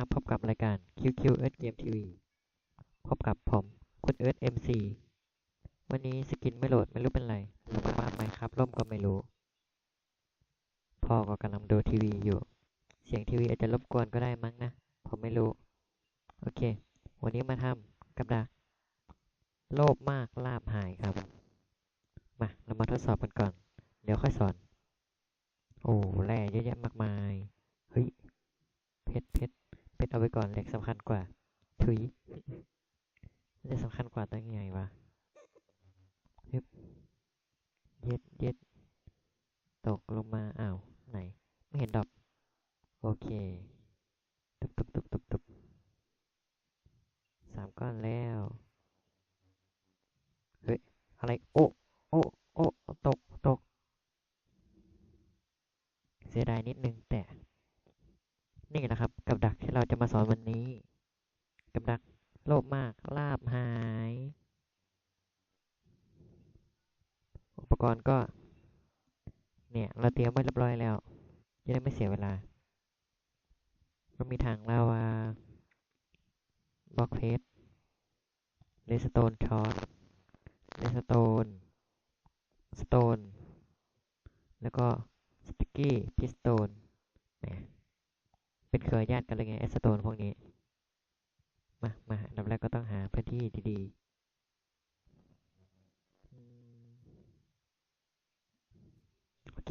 ดูเอิร์ธเกมทีวีพบกับผม คุณเอิร์ธเอ็มซีวันนี้สกินไม่โหลดไม่รู้เป็นไรหรือว่าไม่ครับล่มก็ไม่รู้ พ่อก็กำลังดูทีวีอยู่ เสียงทีวีอาจจะรบกวนก็ได้มั้งนะ ผมไม่รู้ โอเค วันนี้มาทำกับดักโลภมากลาบหายครับ มา เรามาทดสอบกันก่อน เดี๋ยวค่อยสอน โอ้แร่เยอะแยะมากมาย เฮ้ย เพชรเพชรเพชรเอาไว้ก่อนเหล็กสำคัญกว่า ถุยเหล็กสำคัญกว่าตั้งไงวะฮึบเย็ดเย็ดตกลงมา อ้าว ไหน ไม่เห็นดอก โอเค ตุบตุบตุบตุบตุบสามก้อนแล้ว เฮ้ย อะไร โอ้ โอ้ โอ้ ตก ตก เสียดายนิดนึง แต่ นี่นะครับ กับดักที่เราจะมาสอนวันนี้ กับดักโลภมาก ลาบหาย อุปกรณ์ก็ เนี่ย เราเตรียมไว้เรียบร้อยแล้ว จะได้ไม่เสียเวลาก็มีถังลาวาบล็อกเพชรเลสโตนช็อต เลสโตนสโตนแล้วก็สติกกี้พิสโตนเป็นเครือญาติกันเลยไงไอสโตนพวกนี้ มา มาอันดับแรกก็ต้องหาพื้นที่ดี ๆโอเค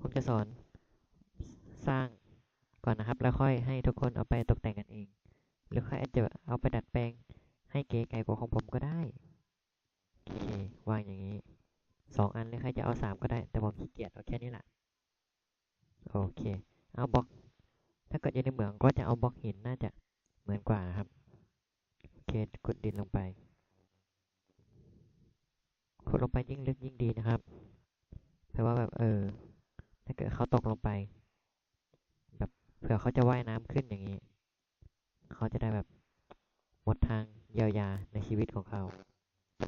ผมจะสอนสร้างก่อนนะครับ แล้วค่อยให้ทุกคนเอาไปตกแต่งกันเอง หรือค่อยอาจจะเอาไปดัดแปลงให้เก๋ไก่กว่าของผมก็ได้ โอเควางอย่างนี้สองอันหรือใครจะเอาสามก็ได้ แต่ผมขี้เกียจเอาแค่นี้แหละโอเค เอาบล็อก ถ้าเกิดอยู่ในเหมืองก็จะเอาบล็อกหินน่าจะเหมือนกว่าครับโอเคขุดดินลงไปขุดลงไปยิ่งลึกยิ่งดีนะครับแปลว่าแบบเออ ถ้าเกิดเขาตกลงไป แบบเผื่อเขาจะว่ายน้ำขึ้นอย่างนี้ เขาจะได้แบบหมดทางเยียวยาในชีวิตของเขา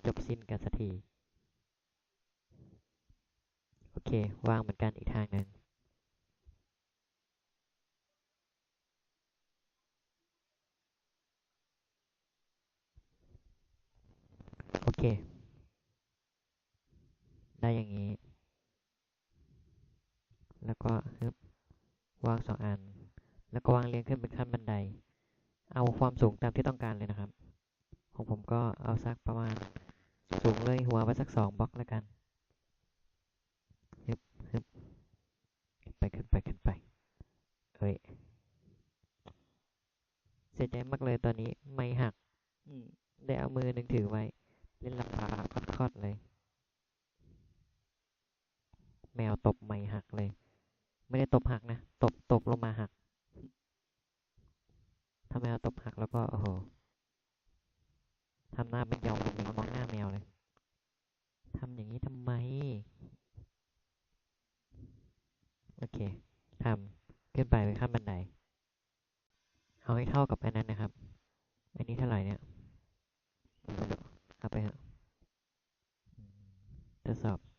จบสิ้นกันสักที โอเควางเหมือนกันอีกทางหนึ่งโอเค ได้อย่างนี้ แล้วก็ฮึบวางสองอัน แล้วก็วางเรียงขึ้นเป็นขั้นบันได เอาความสูงตามที่ต้องการเลยนะครับ ของผมก็เอาสักประมาณสูงเลยหัวไปสักสองบล็อกแล้วกันฮึบฮึบขึ้นไปขึ้นไปขึ้นไปเอ้ยเสียใจมากเลยตอนนี้ไม่หักอืมได้เอามือหนึ่งถือไว้ เล่นลำบากคอดๆเลย แมวตบไม่หักเลย ไม่ได้ตบหักนะ ตบตบลงมาหัก ถ้าแมวตบหักแล้วก็ โอ้โห ทำหน้าเป็นยองเป็นมองหน้าแมวเลยทำอย่างนี้ทำไม โอเคทำขึ้นไปไปขั้นบันได เอาให้เท่ากับอันนั้นนะครับ อันนี้เท่าไหร่เนี่ยเอาไปฮะทดสอบ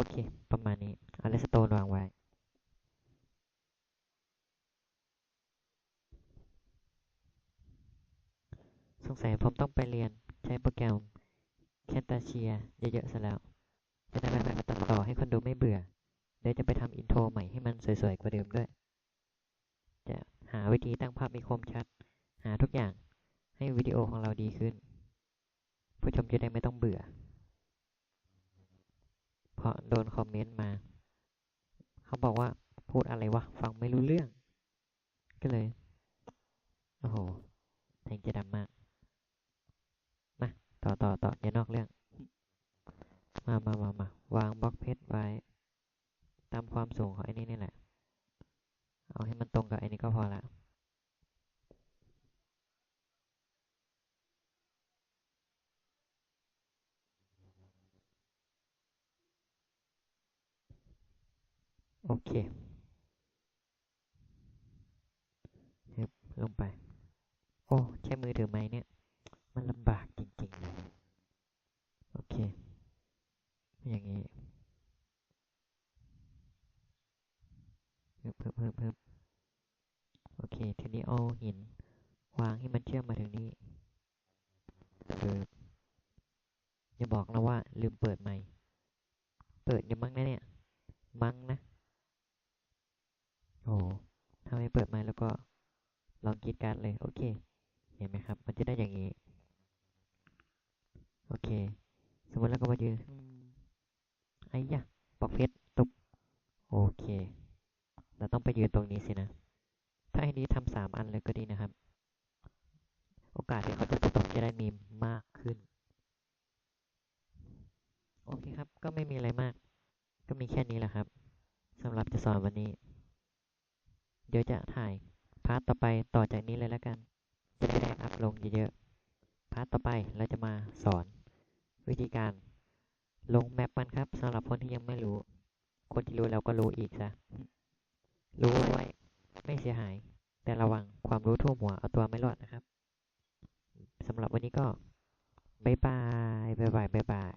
โอเค ประมาณนี้เอาเลสโตนวางไว้ สงสัยผมต้องไปเรียนใช้โปรแกรมแค t ตาเชียเยอะๆซะแล้ว จะได้แบบตัดต่อให้คนดูไม่เบื่อ เดี๋ยวจะไปทำอินโทรใหม่ให้มันสวยๆกว่าเดิมด้วย จะหาวิธีตั้งภาพมีคมชัด หาทุกอย่างให้วิดีโอของเราดีขึ้น ผู้ชมจะได้ไม่ต้องเบื่อ เพราะโดนคอมเมนต์มา เขาบอกว่าพูดอะไรวะ ฟังไม่รู้เรื่อง ก็เลย โอ้โหแทงจะดำมากมาต่อต่อต่ออย่านอกเรื่อง มามามามาวางบล็อกเพชรไว้ ตามความสูงของไอ้นี่นี่แหละ เอาให้มันตรงกับไอ้นี้ก็พอละ โอเคฮึบลงไป โอ้ใช้มือถือไหมเนี่ย มันลำบากจริงๆเลยโอเค อย่างนี้ฮึบฮึบฮึบฮึบโอเค ทีนี้เอาหิน วางให้มันเชื่อมมาถึงนี้ฮึบอย่าบอกนะว่า ลืมเปิดไมค์เปิดอยู่มั้งนะเนี่ย มั้งนะ โอ้ถ้าไม่เปิดไมค์แล้วก็ลองกรีดการ์ดเลย โอเค เห็นไหมครับ มันจะได้อย่างนี้ โอเค สมมติแล้วก็มายืนไอ้ยะปอกเพชรตกโอเค เราต้องไปยืนตรงนี้สินะ ถ้าให้นี้ทำสามอันเลยก็ดีนะครับ โอกาสที่เขาจะตกจะได้มีมากขึ้น โอเคครับ ก็ไม่มีอะไรมาก ก็มีแค่นี้แหละครับสำหรับจะสอนวันนี้ เดี๋ยวจะถ่ายพาร์ตต่อไปต่อจากนี้เลยแล้วกัน จะได้อัพลงเยอะๆ พาร์ตต่อไปเราจะมาสอน วิธีการลงแมปมันครับสำหรับคนที่ยังไม่รู้ คนที่รู้แล้วก็รู้อีกซะ รู้ไว้ไม่เสียหาย แต่ระวังความรู้ทั่วหัวเอาตัวไม่รอดนะครับสำหรับวันนี้ก็บายบายบายบายบายบาย